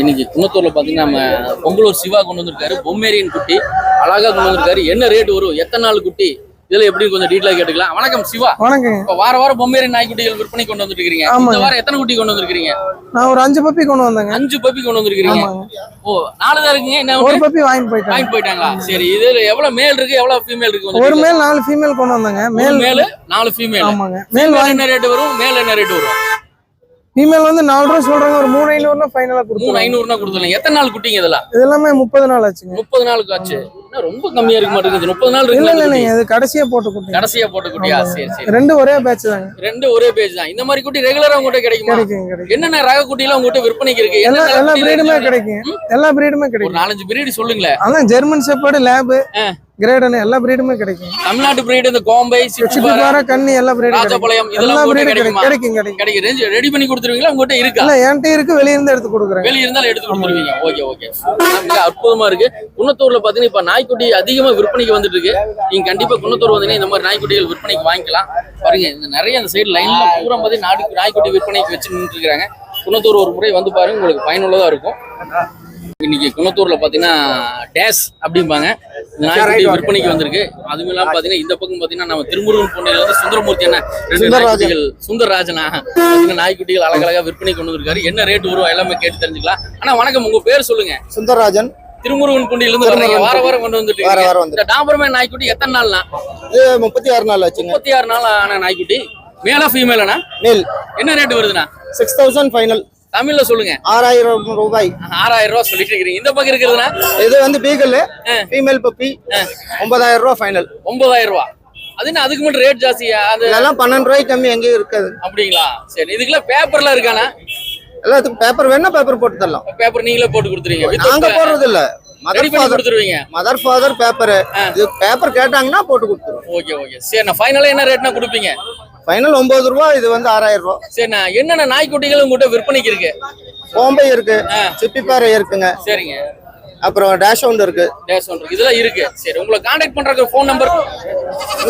இன்னைக்கு குன்னத்தூர்ல பாத்தீங்கன்னா நம்ம பொங்கலூர் சிவா கொண்டு வந்திருக்காரு. பொம்மேரியன் குட்டி அழகா கொண்டு வந்திருக்காரு. என்ன ரேட் வரும்? எத்தனை நாள் குட்டி? இதுல எப்படி கொஞ்சம் டீட்டெயிலா கேட்டுக்கலாம். வணக்கம் சிவா. வணக்கங்க இப்ப வார வாரம் பொம்மேரியன் நாய்க்குட்டிகள் விற்பனை கொண்டு வந்துருக்கீங்க. இந்த வாரம் எத்தனை குட்டி கொண்டு வந்திருக்கீங்க நான் ஒரு அஞ்சு பப்பி கொண்டு வந்தேங்க. அஞ்சு பப்பி கொண்டு வந்திருக்கீங்க ஓ நாலு தான் இருக்குங்க. என்ன ஒரு? பப்பி வாங்கிட்டு போயிட்டாங்க. வாங்கிட்டு போயிட்டாங்களா? சரி இதுல எவ்வளவு மேல் இருக்கு? எவ்வளவு ஃபீமேல் இருக்கு? ஒரு மேல் நாலு ஃபீமேல் கொண்டு வந்தாங்க. மேல் மேல் நாலு ஃபீமேல் ஆமாங்க. மேல் வாங்கி என்ன ரேட் வரும்? மேல் என்ன ரேட் வரும்? ஃபீமேல் வந்து நாலு ரூபா சொல்றாங்க ஒரு மூணு ஐநூறுனா ஃபைனலா மூணு கொடுத்துருவாங்க. ஐநூறுனா கொடுத்துருங்க எத்தனை நாள் குட்டிங்க இதெல்லாம்? இது எல்லாமே முப்பது நாள் ஆச்சுங்க. முப்பது நாளுக்கு ஆச்சு. ரொம்ப கம்மியா இருக்க மாட்டேங்குது முப்பது நாள் இல்ல இல்ல இல்லைங்க இது கடைசியா போட்டு குட்டி. கடைசியா போட்ட குட்டியா? சரி சரி. ரெண்டு ஒரே பேட்ச் தாங்க. ரெண்டு ஒரே பேஜ் தான். இந்த மாதிரி குட்டி ரெகுலரா உங்ககிட்ட கிடைக்குமா? கிடைக்கும் என்னென்ன ரக குட்டி எல்லாம் உங்ககிட்ட விற்பனைக்கு இருக்கு? எல்லா எல்லா குட்டிலாம் பிரீடுமே? கிடைக்கும். எல்லா பிரீடுமே ஒரு கிடைக்கும். நாலஞ்சு பிரீடு சொல்லுங்களேன் அதான் ஜெர்மன் செப்பர்டு லேபு. கிரேடன் எல்லா பிரீடுமே கிடைக்கும். தமிழ்நாட்டு பிரீடு இந்த கோம்பை பாறை கண்ணி எல்லா பிரீடும் ராஜபாளையம் எல்லா பிரீடும் கிடைக்குமா. கிடைக்கும்? கிடைக்கும் ரேஞ்ச் ரெடி பண்ணி கொடுத்துருவீங்களா? உங்ககிட்ட இருக்கா? இல்ல என்கிட்ட இருக்கு வெளிய இருந்து எடுத்து கொடுக்குறேன். வெளிய இருந்தாலும் எடுத்து கொடுத்துருவீங்க ஓகே ஓகே அற்புதமா இருக்கு. குன்னத்தூர்ல பாத்தீங்கன்னா இப்ப நாய்க்குட்டி அதிகமா விற்பனைக்கு வந்துட்டு இருக்கு நீங்க கண்டிப்பா குன்னத்தூர் வந்தீங்கன்னா இந்த மாதிரி நாய்க்குட்டிகள் விற்பனைக்கு வாங்கிக்கலாம். பாருங்க இந்த நிறைய அந்த சைடு லைன்ல பூரா பார்த்து நாடு நாய்க்குட்டி விற்பனைக்கு வச்சு நின்றுட்டு இருக்காங்க. குன்னத்தூர் ஒரு முறை வந்து பாருங்க உங்களுக்கு பயனுள்ளதா இருக்கும். இன்னைக்கு குன்னத்தூர்ல பாத்தீங்கன்னா டேஸ் அப்படிம்பாங்க. நாய்க்குட்டி விற்பனைக்கு வந்திருக்கு. அதுவும் இல்லாம பாத்தீங்கன்னா இந்த பக்கம் பாத்தீங்கன்னா நம்ம திருமுருகன் பொண்ணையில இருந்து சுந்தரமூர்த்தி என்ன. நாய்க்குட்டிகள் சுந்தரராஜனா? நாய்க்குட்டிகள் அழகழகா விற்பனை கொண்டு வந்திருக்காரு. என்ன ரேட் வரும் எல்லாமே கேட்டு தெரிஞ்சுக்கலாம். ஆனா வணக்கம். உங்க பேர் சொல்லுங்க. சுந்தரராஜன். திருமுருகன் குண்டியில இருந்து வர்றீங்க. வார வாரம் கொண்டு வந்துட்டு வார. வாரம் வந்து இந்த டாபர்மேன் நாய்க்குட்டி எத்தனை நாள்னா முப்பத்தி ஆறு நாள் ஆச்சுங்க. முப்பத்தி ஆறு நாள் ஆன நாய்க்குட்டி. மேலா ஃபீமேலானா நெல் என்ன ரேட் வருதுண்ணா? சிக்ஸ் தௌசண்ட் ஃபைனல் தமிழ்ல சொல்லுங்க. ஆறாயிரம் ரூபாய். ஆறாயிரம் ரூபாய் சொல்லிட்டு இருக்கிறீங்க. இந்த பக்கம் இருக்கிறதுனா இது வந்து பீகல் ஃபீமேல் பப்பி ஒன்பதாயிரம் ரூபாய் ஃபைனல் ஒன்பதாயிரம் ரூபாய் அது என்ன அதுக்கு மட்டும் ரேட் ஜாஸ்தியா? அது இதெல்லாம் பன்னெண்டு ரூபாய்க்கு கம்மி எங்கேயும் இருக்காது. அப்படிங்களா? சரி இதுக்கெல்லாம் பேப்பர்லாம் இருக்கானா எல்லாத்துக்கும் பேப்பர் வேணா பேப்பர் போட்டு தரலாம். பேப்பர் நீங்களே போட்டு கொடுத்துருவீங்க. நாங்க போடுறது இல்ல மதர் ஃபாதர் கொடுத்துருவீங்க. மதர் ஃபாதர் பேப்பர் இது பேப்பர் கேட்டாங்கன்னா போட்டு கொடுத்துருவோம். ஓகே ஓகே சரி நான் ஃபைனலா என்ன ரேட்னா கொடுப்பீங்க? ஃபைனல் ஒன்பது ரூபா இது வந்து ஆறாயிரம் ரூபா. சரிண்ணா என்னென்ன நாய்க்குட்டிகள் உங்ககிட்ட விற்பனைக்கு இருக்கு? கோம்பை இருக்கு. சிப்பிப்பாறை இருக்குங்க. சரிங்க. அப்புறம் டேஷ் ஹவுண்ட் இருக்கு. டேஸ் ஒன்று இதெல்லாம் இருக்கு. சரி உங்களை காண்டாக்ட் பண்றதுக்கு ஃபோன் நம்பர்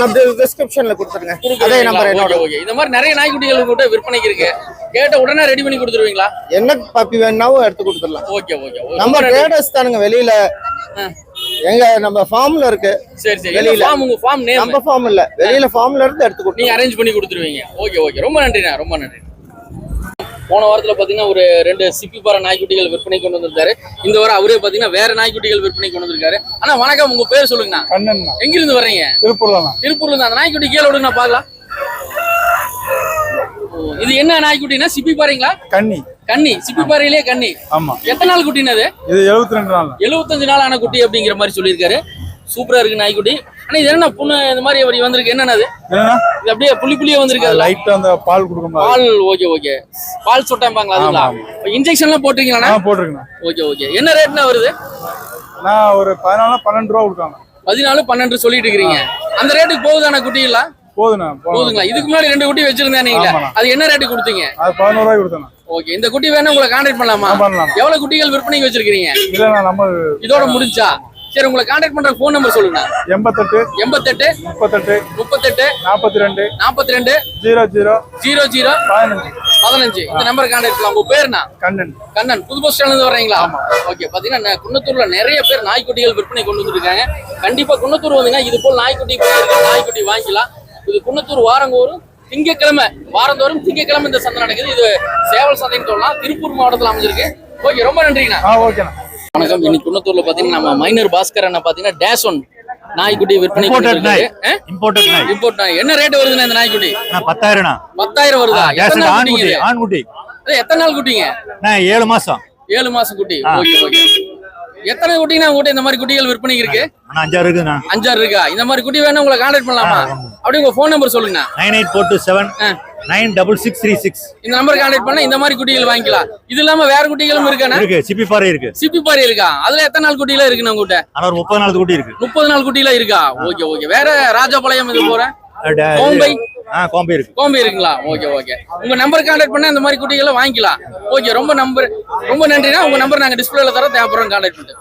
நான் டிஸ்கிரிப்ஷன்ல கொடுத்துருங்க. அதே நம்பர் என்னோட. ஓகே ஓகே இந்த மாதிரி நிறைய நாய்க்குட்டிகள் கூட விற்பனைக்கு இருக்கு. கேட்ட உடனே ரெடி பண்ணி கொடுத்துருவீங்களா? என்ன பப்பி வேணாவும் எடுத்து கொடுத்துடலாம். ஓகே ஓகே நம்ம ட்ரேடர்ஸ் தானுங்க வெளியில எங்க நம்ம ஃபார்ம்ல இருக்கு. சரி சரி. வெளியில. ஃபார்ம் உங்க ஃபார்ம் நேம் நம்ம ஃபார்ம் இல்ல. வெளியில ஃபார்ம்ல இருந்து எடுத்து கொடுத்தீங்க நீங்க அரேஞ்ச் பண்ணி கொடுத்துருவீங்க. ஓகே ஓகே ரொம்ப நன்றிண்ணா ரொம்ப நன்றி. போன வாரத்துல பாத்தீங்கன்னா ஒரு ரெண்டு சிப்பிப்பாறை நாய்க்குட்டிகள் விற்பனை கொண்டு வந்திருக்காரு இந்த வாரம் அவரே பாத்தீங்கன்னா வேற நாய்க்குட்டிகள் விற்பனை கொண்டு வந்திருக்காரு. ஆனா வணக்கம். உங்க பேர் சொல்லுங்கண்ணா. கண்ணன் எங்க இருந்து வர்றீங்க? திருப்பூர்ல திருப்பூர்ல இருந்து அந்த நாய்க்குட்டி கீழே விடுங்க நான் பார்க்கலாம் இது என்ன நாய்க்குட்டினா சிப்பி பாருங்களா கண்ணி கன்னி சிப்பி பாறையிலே கன்னி ஆமா. எத்தனை நாள் குட்டினது? இது எழுபத்தி ரெண்டு நாள். எழுபத்தஞ்சு நாள் ஆன குட்டி அப்படிங்கிற மாதிரி சொல்லியிருக்காரு. சூப்பரா இருக்கு நாய்க்குட்டி ஆனா இது என்ன புண்ணு இந்த மாதிரி அப்படி வந்திருக்கு. என்னன்னா அது? என்னன்னா இது அப்படியே புள்ளி புள்ளியே வந்திருக்கு லைட்டா அந்த பால் கொடுக்கும் பால் ஓகே ஓகே. பால் சொட்டாம்பாங்களா அதுங்களா? இன்ஜெக்ஷன்லாம் போட்டிருக்கீங்களா போட்டிருக்கேன் ஓகே ஓகே. என்ன ரேட்னா வருது? நான் ஒரு பதினாலு பன்னெண்டு ரூபா கொடுக்காங்க பதினாலு பன்னெண்டு சொல்லிட்டு இருக்கிறீங்க. அந்த ரேட்டுக்கு போகுதான குட்டி இல்ல போதுண்ணா போதுங்களா இதுக்கு முன்னாடி ரெண்டு குட்டி வச்சிருந்தேனீங்களா ஆமாண்ணா. அது என்ன ரேட்டு கொடுத்தீங்க? அது பதினோரு ரூபாய் கொடுத்தேன் ஓகே இந்த குட்டி வேணா உங்களை கான்டாக்ட் பண்ணலாமா? பண்ணலாம். எவ்வளவு குட்டிகள் விற்பனைக்கு வச்சிருக்கீங்க இல்லைண்ணா நம்ம இதோட முடிஞ்சா. சரி உங்களை கான்டாக்ட் பண்ற ஃபோன் நம்பர் சொல்லுங்க. எண்பத்தெட்டு எண்பத்தெட்டு முப்பத்தெட்டு முப்பத்தெட்டு நாற்பத்தி ரெண்டு நாற்பத்தி ரெண்டு ஜீரோ ஜீரோ ஜீரோ ஜீரோ பதினஞ்சு. பதினஞ்சு. இந்த நம்பர் கான்டாக்ட் பண்ணலாம். உங்க பேருண்ணா கண்ணன். கண்ணன். புது பஸ் ஸ்டாண்ட்ல இருந்து வர்றீங்களா? ஓகே பாத்தீங்கன்னா குன்னத்தூர்ல நிறைய பேர் நாய்க்குட்டிகள் விற்பனை கொண்டு வந்துருக்காங்க. கண்டிப்பா குன்னத்தூர் வந்தீங்கன்னா இது போல் நாய்க்குட்டி நாய்க்குட்டி வாங்கிக்கலாம். இது குன்னத்தூர் வாரங்கோறும் திங்கக்கிழமை வாரந்தோறும் திங்கக்கிழமை இந்த சந்தை நடக்குது. இது சேவல் சந்தைன்னு சொல்லலாம். திருப்பூர் மாவட்டத்தில் அமைஞ்சிருக்கு. ஓகே ரொம்ப நன்றிங்கண்ணா. ஓகேண்ணா. வணக்கம். இன்னைக்கு குன்னத்தூர்ல பாத்தீங்கன்னா நம்ம மைனர் பாஸ்கர் அண்ணா பாத்தீங்கன்னா டேஷ் ஒன் நாய்க்குட்டி விற்பனை இம்போர்ட் நாய். என்ன ரேட் வருதுண்ணா இந்த நாய்க்குட்டி? நான் பத்தாயிரம்ண்ணா. பத்தாயிரம் வருதா? எத்தனை நாள் குட்டிங்க எத்தனை நாள் குட்டிங்க? ஏழு மாசம். ஏழு மாசம் குட்டி. ஆ. Okay okay. எத்தனை குட்டினா உங்ககிட்ட இந்த மாதிரி குட்டிகள் விற்பனைக்கு இருக்கு? அஞ்சாறு இருக்குண்ணா. அஞ்சாறு இருக்கா? இந்த மாதிரி குட்டி வேணா உங்களை கான்டாக்ட் பண்ணலாமா. அப்படியே உங்க ஃபோன் நம்பர் சொல்லுங்க nine eight four two seven nine double six three six. இந்த நம்பர் கான்டாக்ட் பண்ணா இந்த மாதிரி குட்டிகள் வாங்கிக்கலாம். இது இல்லாம வேற குட்டிகளும் இருக்கானே இருக்கு சிப்பி பாறை இருக்கு. சிப்பி பாரி இருக்கா? அதுல எத்தனை நாள் குட்டிலாம் இருக்குண்ணா உங்ககிட்ட? ஆனா ஒரு முப்பது நாள் குட்டி இருக்கு. முப்பது நாள் குட்டிலாம் இருக்கா? Okay okay. வேற ராஜபாளையம் இது போறேன் ட- கோம்பை ஆ இருக்கு. கோம்பி இருக்குங்களா? Okay okay. உங்க நம்பர் கான்டாக்ட் பண்ணா இந்த மாதிரி குட்டிகளை வாங்கிக்கலாம். ஓகே ரொம்ப நம்பர் ரொம்ப நன்றினா உங்க நம்பர் நாங்க டிஸ்பிளேல தர தேவைப்படுறோம் கான்டாக்ட் பண்ணிட்டு.